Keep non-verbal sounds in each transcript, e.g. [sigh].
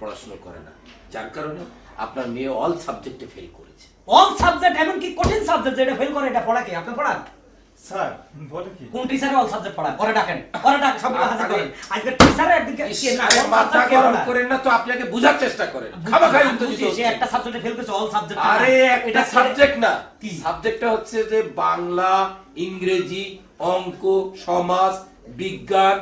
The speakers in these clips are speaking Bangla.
পড়াশোনা করে না। যার কারণে আপনার মেয়ে অল সাবজেক্টে ফেল করেছে। অল সাবজেক্ট এমন কি কঠিন সাবজেক্ট যেটা ফেল করে এটা পড়া কি? আপনি পড়ান? স্যার বলে কি? কোন টিচারে অল সাবজেক্ট পড়ান পরে ডাকেন পরে ডাকেন সব হাজির করেন। আজকে টিচারে একদিকে মাথা গরম করেন না তো আপনি আগে বোঝার চেষ্টা করেন। খাবা খাই দিতে সে একটা সাবজেক্টে ফেল করেছে অল সাবজেক্ট আরে একটা সাবজেক্ট না। কি? সাবজেক্টটা হচ্ছে যে বাংলা ইংরেজি অঙ্ক সমাজ বিজ্ঞান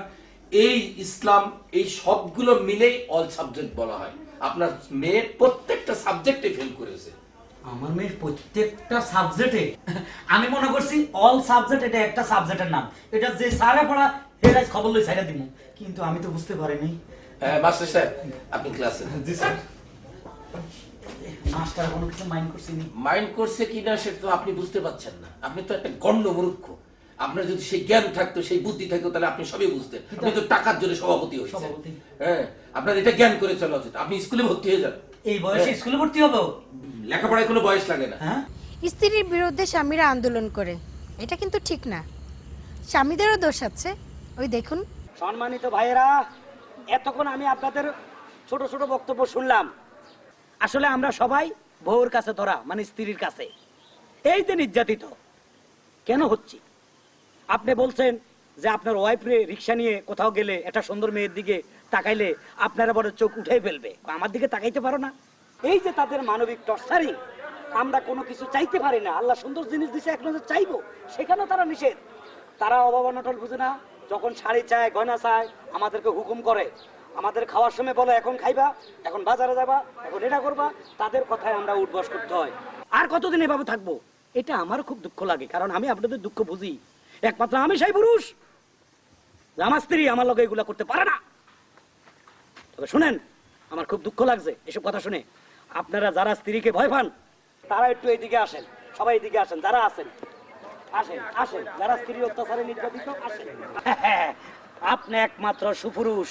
এই ইসলাম এই সবগুলো মিলেই অল সাবজেক্ট বলা হয়। আপনার মেয়ে প্রত্যেকটা সাবজেক্টে ফেল করেছে। আমার মেয়ের প্রত্যেকটা সাবজেক্টে আমি মনে করছি অল সাবজেক্ট এটা একটা সাবজেক্টের নাম। এটা যে স্যারে পড়া হেরাজ খবর লই সাইডা দিব কিন্তু আমি তো বুঝতে পারিনি হ্যাঁ মাস্টার স্যার আপনি ক্লাসে জি স্যার। মাস্টার কোনো কিছু মাইন্ড করছি নি। মাইন্ড করছে কিনা সেটা তো আপনি বুঝতে পারছেন না। আপনি তো একটা গণ্ড মূর্খ। আপনার যদি সেই জ্ঞান থাকতো সেই বুদ্ধি থাকতো তাহলে আপনি সবই বুঝতেন। আপনি তো টাকার জন্য সভাপতি হয়েছেন। হ্যাঁ আপনার এটা জ্ঞান করে চলা উচিত। আপনি স্কুলে ভর্তি হয়ে যান। এই বয়সে স্কুলে ভর্তি হব? লেখাপড়ায় কোনো বয়স লাগে না। হ্যাঁ? স্ত্রীর বিরুদ্ধে স্বামীরা আন্দোলন করে। এটা কিন্তু ঠিক না। স্বামীদেরও দোষ আছে। ওই দেখুন। সম্মানিত ভাইয়েরা এতক্ষণ আমি আপনাদের ছোট ছোট বক্তব্য শুনলাম। আসলে আমরা সবাই বউর কাছে ধরা মানে স্ত্রীর কাছে। এই যে নির্যাতিত কেন হচ্ছি? আপনি বলছেন যে আপনার ওয়াইফরে রিক্সা নিয়ে কোথাও গেলে একটা সুন্দর মেয়ের দিকে তাকাইলে আপনারা বড় চোখ উঠে ফেলবে আমার দিকে তাকাইতে পারো না। এই যে তাদের মানবিক টর্চারিং আমরা কোনো কিছু চাইতে পারি না। আল্লাহ সুন্দর জিনিস দিছে, এক নজর চাইব। সেখানেও তারা নিষেধ। তারা অভাব অনটন বুঝে না, যখন শাড়ি চায়, গয়না চায়, আমাদেরকে হুকুম করে। আমাদের খাওয়ার সময় বলে, এখন খাইবা, এখন বাজারে যাবা, এখন এটা করবা। তাদের কথায় আমরা উঠবস করতে হয়। আর কতদিন এভাবে থাকব? এটা আমার খুব দুঃখ লাগে, কারণ আমি আপনাদের দুঃখ বুঝি। একমাত্র আমি সেই পুরুষ। আমার স্ত্রী আমার লগে এগুলা করতে পারে না। তবে শুনেন, আমার খুব দুঃখ লাগছে এসব কথা শুনে। আপনারা যারা স্ত্রীকে ভয় পান, তারা একটু এইদিকে আসেন। সবাই এদিকে আসেন, যারা আছেন, আসেন আসেন। যারা স্ত্রী অত্যাচারে নির্যাতিত, আসেন। [laughs] আপনি একমাত্র সুপুরুষ।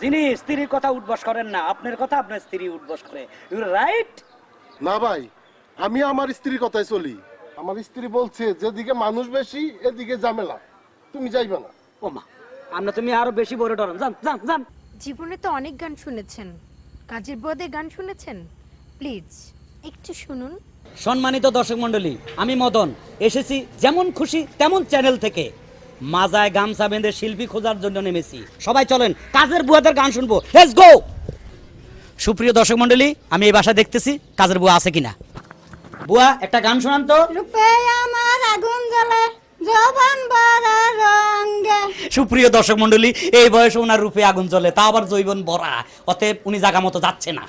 যিনি স্ত্রীর কথা উঠবস করেন না, আপনার কথা আপনার স্ত্রী উঠবস করে। ইউ রাইট না ভাই, আমি আমার স্ত্রীর কথায় চলি। আমার স্ত্রী বলছে যেদিকে মানুষ বেশি এদিকে ঝামেলা। তুমি যাইবে না। ও মা আমরা তুমি আরও বেশি বড় ডরেন যান যান যান। জীবনে তো অনেক গান শুনেছেন। কাজের বদে গান শুনেছেন? প্লিজ একটু শুনুন। সম্মানিত দর্শক মন্ডলী আমি মদন। এসেছি যেমন খুশি তেমন চ্যানেল থেকে। মাজায় গামছা বেঁধে শিল্পী খোঁজার জন্য নেমেছি। সবাই চলেন কাজের বুয়াদের গান শুনব। লেটস গো সুপ্রিয় দর্শক মন্ডলী আমি এই বাসা দেখতেছি কাজের বুয়া আছে কিনা। বুয়া একটা গান শোনান তো। রূপে আমার আগুন জ্বলে জবান বাড়া রঙ্গে সুপ্রিয় দর্শক মন্ডলী এই বয়সে ওনার রূপে আগুন জ্বলে তা আবার জৈবন ভরা অতএব উনি জাগা মতো যাচ্ছে না।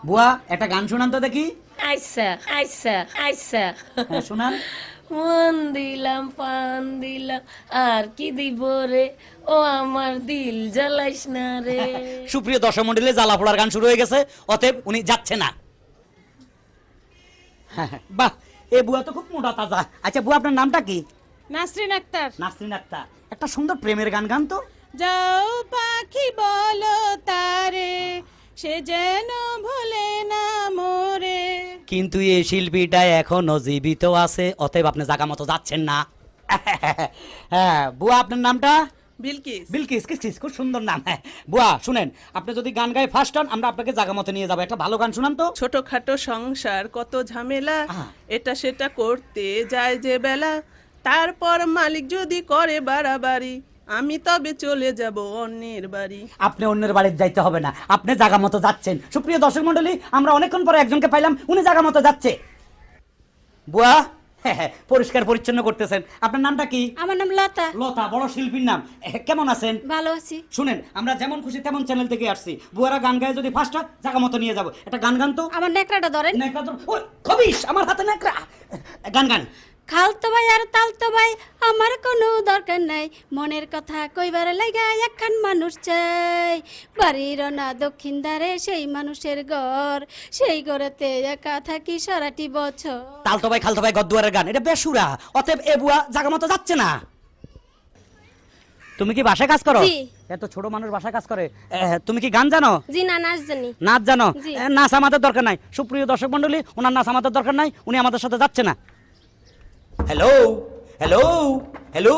বুয়া একটা গান শোনান তো দেখি। আচ্ছা আচ্ছা আচ্ছা হ্যাঁ, শোনান। মন দিলাম পান দিলাম আর কি দিব রে? ও আমার দিল জ্বালাইস না রে। সুপ্রিয় দর্শক মন্ডলী জ্বালা পোড়ার গান শুরু হয়ে গেছে। অতএব উনি যাচ্ছে না। [laughs] বাহ এ বুয়া তো খুব মোটা তাজা। আচ্ছা বুয়া আপনার নামটা কি? নাসরিন আক্তার। নাসরিন আক্তার। একটা সুন্দর প্রেমের গান গান তো। যাও পাখি বলো তারে সে যেন ভুলে না মোরে। কিন্তু এই শিল্পীটা এখনও জীবিত আছে অতএব আপনি জাগা মতো যাচ্ছেন না। [laughs] হ্যাঁ বুয়া আপনার নামটা? বিলকিস। বিলকিস কিস খুব সুন্দর নাম হ্যাঁ। বুয়া শুনেন আপনি যদি গান গায়ে ফার্স্ট হন আমরা আপনাকে জাগা মতো নিয়ে যাব। একটা ভালো গান শুনান তো। ছোটখাটো সংসার কত ঝামেলা। এটা সেটা করতে যায় যে বেলা। তারপর মালিক যদি করে বাড়াবাড়ি আমি তবে চলে যাব অন্যের বাড়ি। আপনি অন্যের বাড়িতে যাইতে হবে না। আপনি জাগা মতো যাচ্ছেন। সুপ্রিয় দর্শক মন্ডলী আমরা অনেকক্ষণ পরে একজনকে পাইলাম উনি জাগা মতো যাচ্ছে। বুয়া হ্যাঁ [laughs] হ্যাঁ পরিষ্কার পরিচ্ছন্ন করতেছেন। আপনার নামটা কি? আমার নাম লতা। লতা বড় শিল্পীর নাম। কেমন আছেন? ভালো আছি। শুনেন আমরা যেমন খুশি তেমন চ্যানেল থেকে আসছি। বুয়ারা গান গায়ে যদি ফার্স্ট হয় জায়গা মতো নিয়ে যাব। একটা গান গান তো? আমার নেকড়াটা ধরেন। নেকড়া তো খবিস আমার হাতে নেকড়া গান গান। খালতো ভাই আর তালতো ভাই আমার কোনো দরকার নাই। মনের কথা কইবার লাগা একখান মানুষ চাই। বাড়ির না দক্ষিণ দ্বারে সেই মানুষের ঘর। সেই ঘরেতে একা থাকি সারাটি বছর। তালতো ভাই খালতো ভাই গদ্দুয়ারের গান এটা বেসুরা। অতএব এ বুয়া জাগা মতো যাচ্ছে না। তুমি কি বাসায় কাজ করো? জি। এত ছোট মানুষ বাসায় কাজ করে। এ, তুমি কি গান জানো? জি না নাচ জানি। নাচ জানো? জি। এ, নাচ আমাদের দরকার নাই। সুপ্রিয় দর্শক মন্ডলী ওনার নাচ আমাদের দরকার নাই উনি আমাদের সাথে যাচ্ছে না। হ্যালো হ্যালো হ্যালো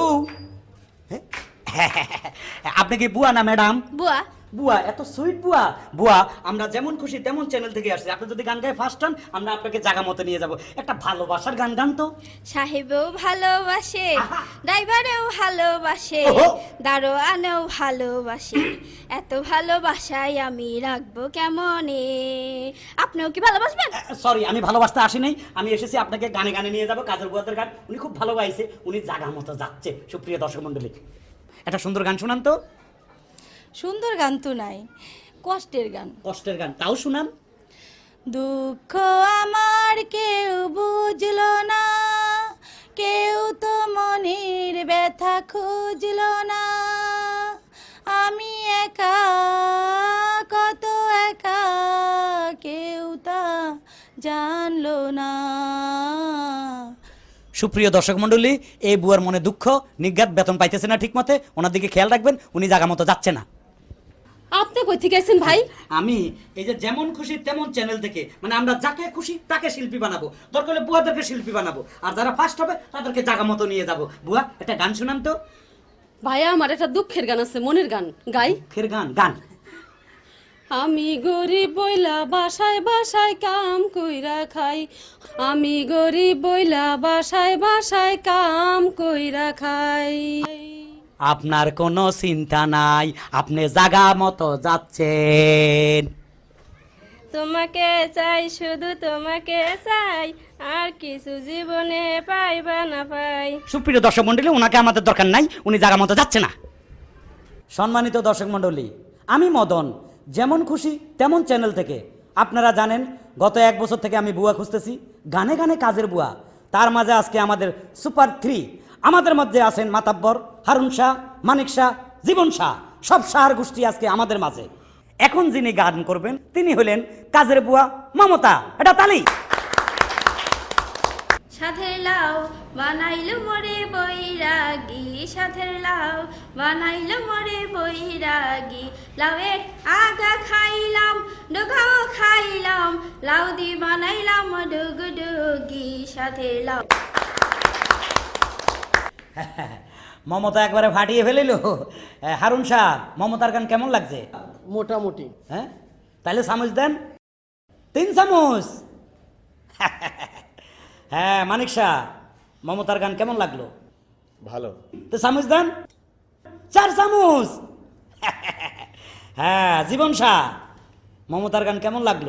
আপনি কি বুয়া না ম্যাডাম বুয়া বুয়া এত সুইট বুয়া। বুয়া আমরা যেমন খুশি তেমন চ্যানেল থেকে আসছি। আপনি যদি গান গায়ে ফার্স্ট হন আমরা আপনাকে জায়গা মতো নিয়ে যাব। একটা ভালোবাসার গান গান তো। সাহেবেও ভালোবাসে। ড্রাইভারেও ভালোবাসে ওহো। দারোয়ানেও ভালোবাসে। এত ভালোবাসায় আমি রাখব কেমনে? আপনিও কি ভালোবাসবেন? সরি আমি ভালোবাসতে আসি নাই। আমি এসেছি আপনাকে গানে গানে নিয়ে যাব কাজল বুয়াদের গান। উনি খুব ভালো গাইছে উনি জায়গা মতো যাচ্ছে। সুপ্রিয় দর্শক মন্ডলী একটা সুন্দর গান শোনান তো। সুন্দর গান তো নাই কষ্টের গান। কষ্টের গান তাও শুনান দুঃখ আমার কেউ বুঝলো না কেউ তো মনের ব্যথা খুঁজলো না। আমি একা কত একা কেউ তা জানলো না। সুপ্রিয় দর্শক মন্ডলী এই বুয়ার মনে দুঃখ নিজ্ঞাত বেতন পাইতেছে না ঠিক মতে ওনার দিকে খেয়াল রাখবেন উনি জায়গা মতো যাচ্ছে না। আপনি কই থেকে আছেন ভাই? আমি এই যে যেমন খুশি তেমন চ্যানেল থেকে মানে আমরা যাকে খুশি তাকে শিল্পী বানাবো। দরকার হলে বুয়াদেরকে শিল্পী বানাবো। আর যারা ফার্স্ট হবে তাদেরকে জায়গা মতো নিয়ে যাব। বুয়া একটা গান শুনান তো। ভাইয়া আমার একটা দুঃখের গান আছে মনের গান। গাই। ফের গান গান। আমি গরিব বইলা বাসায় বাসায় কাম কইরা খাই। আমি গরিব বইলা বাসায় বাসায় কাম কইরা খাই। আপনার কোনো চিন্তা নাই। আপনি জাগা মতো যাচ্ছেন। তোমাকে চাই শুধু তোমাকে চাই আর কিছু জীবনে পাই পাইবা না পাই। সুপ্রিয় দর্শক মন্ডলী ওনাকে আমাদের দরকার নাই উনি জায়গা মতো যাচ্ছে না। সম্মানিত দর্শক মন্ডলী আমি মদন যেমন খুশি তেমন চ্যানেল থেকে। আপনারা জানেন গত এক বছর থেকে আমি বুয়া খুঁজতেছি গানে গানে কাজের বুয়া। তার মাঝে আজকে আমাদের সুপার থ্রি আমাদের মধ্যে আছেন মাতাব্বর, হারুন শাহ, মানিক শাহ, জীবন শাহ, সব শাহর গোষ্ঠী আজকে আমাদের মাঝে। এখন যিনি গান করবেন, তিনি হলেন কাজের বুয়া মমতা। এটা তালি। সাথের লাউ বানাইলো মরে বৈরাগী। সাথের লাউ বানাইলো মোরে বৈরাগী। লাউয়ের আগা খাইলাম, ডুগাও খাইলাম। লাউ দি বানাইলাম ডুগ ডুগি সাথের লাউ মমতা একবারে ফাটিয়ে ফেলিল। হারুন শাহ মমতার গান কেমন লাগছে? মোটামুটি। হ্যাঁ? তাহলে চামচ দেন। তিন চামচ। হ্যাঁ মানিক শাহ মমতার গান কেমন লাগল? ভালো। তো চামচ দেন। চার চামচ। হ্যাঁ জীবন শাহ মমতার গান কেমন লাগল?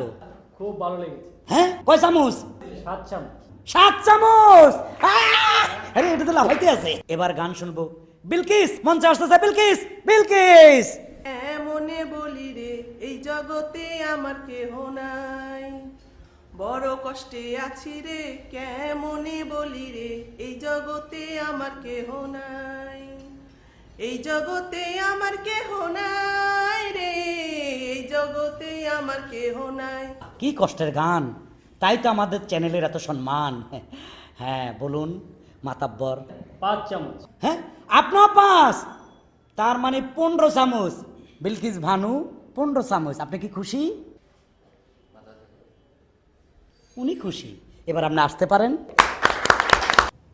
খুব ভালো লেগেছে। হ্যাঁ কয় চামচ? সাত চামচ। সাত চামচ। আরে এটা তো লাফাইতে আছে। এবার গান শুনব। বিলকিস মঞ্চে আসতেছে বিলকিস বিলকিস! এমনে বলি রে এই জগতে আমার কেহ নাই। বড় কষ্টে আছি রে কেমনে বলি রে এই জগতে আমার কেহ নাই। এই জগতে আমার কেহ নাই রে এই জগতে আমার কেহ নাই। কি কষ্টের গান। তাই তো আমাদের চ্যানেলের এত সম্মান। হ্যাঁ বলুন মাতাব্বর। পাঁচ চামচ। হ্যাঁ আপনার পাঁচ। তার মানে পনেরো চামচ। বিলকিস ভানু পনেরো চামচ। আপনি কি খুশি? উনি খুশি। এবার আপনি আসতে পারেন।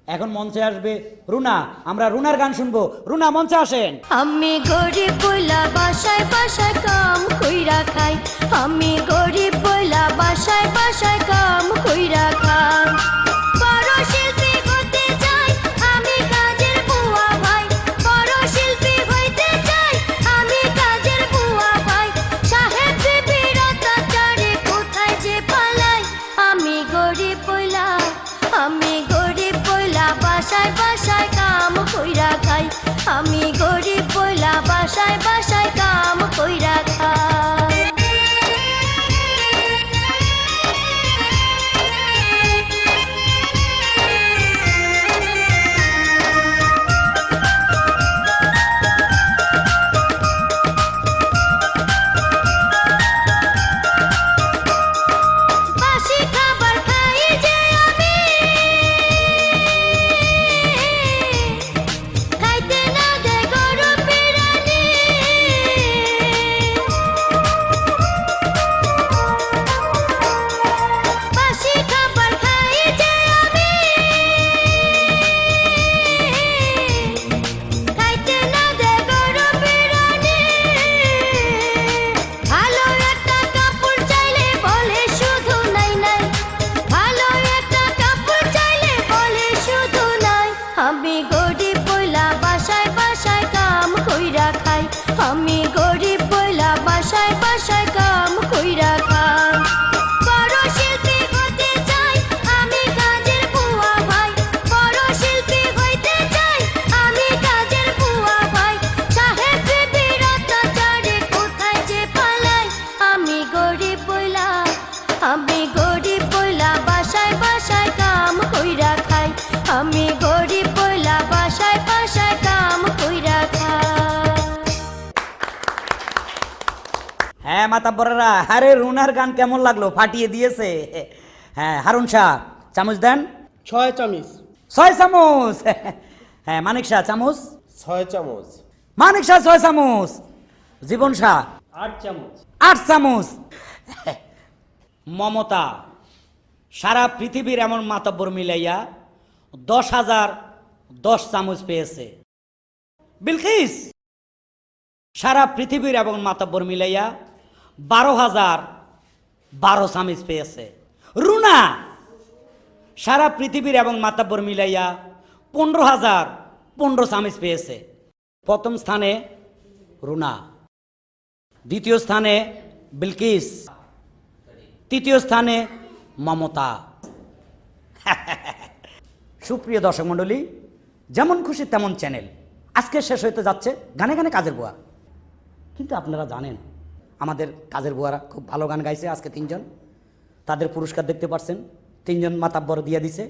এখন মঞ্চে আসবে রুনা। আমরা রুনার গান শুনব। রুনা, মঞ্চে আসেন। আমি গরিব বইলা বাসায় বাসায় কাম কইরা খাই। আমি গরিব বইলা বাসায় বাসায় কাম কইরা খাই। মাতাব্বরেরা আরে রুনার গান কেমন লাগল? ফাটিয়ে দিয়েছে। হ্যাঁ হারুন শাহ চামচ দেন। ছয় চামিচ। ছয় চামচ। হ্যাঁ মানিক শাহ চামচ। ছয় চামচ। মানিক শাহ ছয় চামচ। জীবন শাহ। আট চামচ। আট চামচ। মমতা সারা পৃথিবীর এমন মাতব্বর মিলাইয়া দশ হাজার দশ চামচ পেয়েছে। বিলকিস সারা পৃথিবীর এবং মাতব্বর মিলাইয়া বারো হাজার বারো চামচ পেয়েছে। রুনা, সারা পৃথিবীর এবং মাতাব্বর মিলাইয়া পনেরো হাজার পনেরো চামচ পেয়েছে। প্রথম স্থানে রুনা, দ্বিতীয় স্থানে বিলকিস, তৃতীয় স্থানে মমতা। [laughs] সুপ্রিয় দর্শক মণ্ডলী, যেমন খুশি তেমন চ্যানেল। আজকে শেষ হইতে যাচ্ছে গানে গানে কাজের বুয়া। কিন্তু আপনারা জানেন আমাদের কাজের বুয়ারা খুব ভালো গান গাইছে আজকে তিনজন। তাদের পুরস্কার দেখতে পাচ্ছেন তিনজন মাতাব্বর দিয়ে দিছে।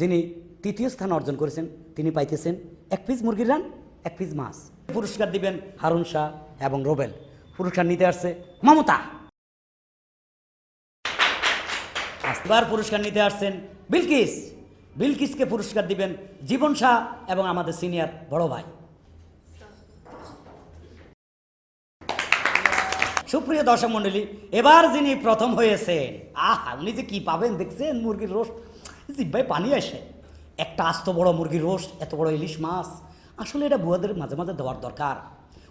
যিনি তৃতীয় স্থান অর্জন করেছেন, তিনি পাইতেছেন এক পিস মুরগির রান, এক পিস মাছ। পুরস্কার দিবেন হারুন শাহ এবং রোবেল। পুরস্কার নিতে আসছে মমতা। এবার পুরস্কার নিতে আসছেন বিলকিস। বিলকিসকে পুরস্কার দিবেন জীবন শাহ এবং আমাদের সিনিয়র বড় ভাই। সুপ্রিয় দর্শক মণ্ডলী, এবার যিনি প্রথম হয়েছেন আহ, উনি যে কি পাবেন দেখছেন মুরগির রোস্ট? জিব্বাই পানি আসে। একটা আস্ত বড় মুরগির রোস্ট, এত বড় ইলিশ মাছ। আসলে এটা বুয়াদের মাঝে মাঝে দেওয়ার দরকার।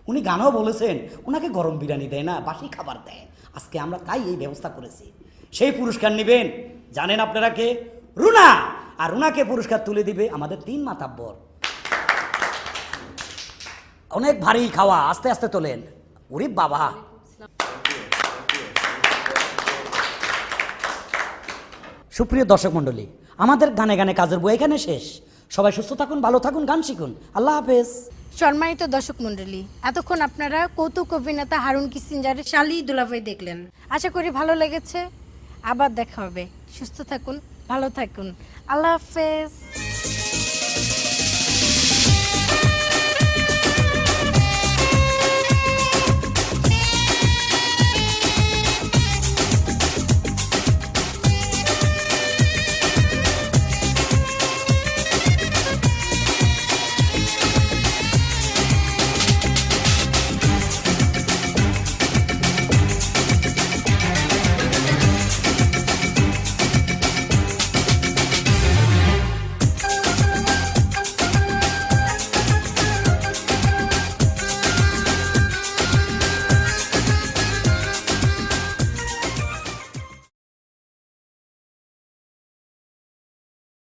উনি গানও বলেছেন, ওনাকে গরম বিরিয়ানি দেয় না, বাসি খাবার দেয়। আজকে আমরা তাই এই ব্যবস্থা করেছি। সেই পুরস্কার নেবেন, জানেন আপনারা কে? রুনা! আর রুনাকে পুরস্কার তুলে দিবে আমাদের তিন মাতাব্বর। অনেক ভারী খাওয়া, আস্তে আস্তে তোলেন। ওরে বাবা। সুপ্রিয় দর্শক মণ্ডলী, আমাদের গানে গানে কাজের বই এখানে শেষ। সবাই সুস্থ থাকুন, ভালো থাকুন, গান শিখুন। আল্লাহ হাফেজ। সম্মানিত দর্শক মন্ডলী এতক্ষণ আপনারা কৌতুক অভিনেতা হারুন কিসিঞ্জারের শালি দুলাভাই দেখলেন। আশা করি ভালো লেগেছে। আবার দেখা হবে। সুস্থ থাকুন, ভালো থাকুন। আল্লাহ হাফেজ।